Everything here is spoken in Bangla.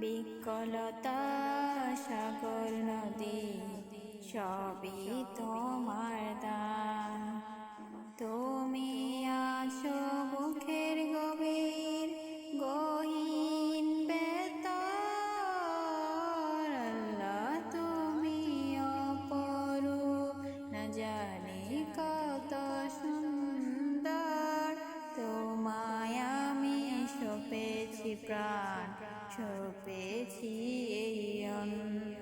বিকলতা সাগর নদী, সবই তোমার দান। তুমি আছো মুখের গভীর, গহীন বেতর। তুমি অপরূপ, না জানি কত সুন্দর। তোমায় আমি সপেছি প্রাণ সপেছি এই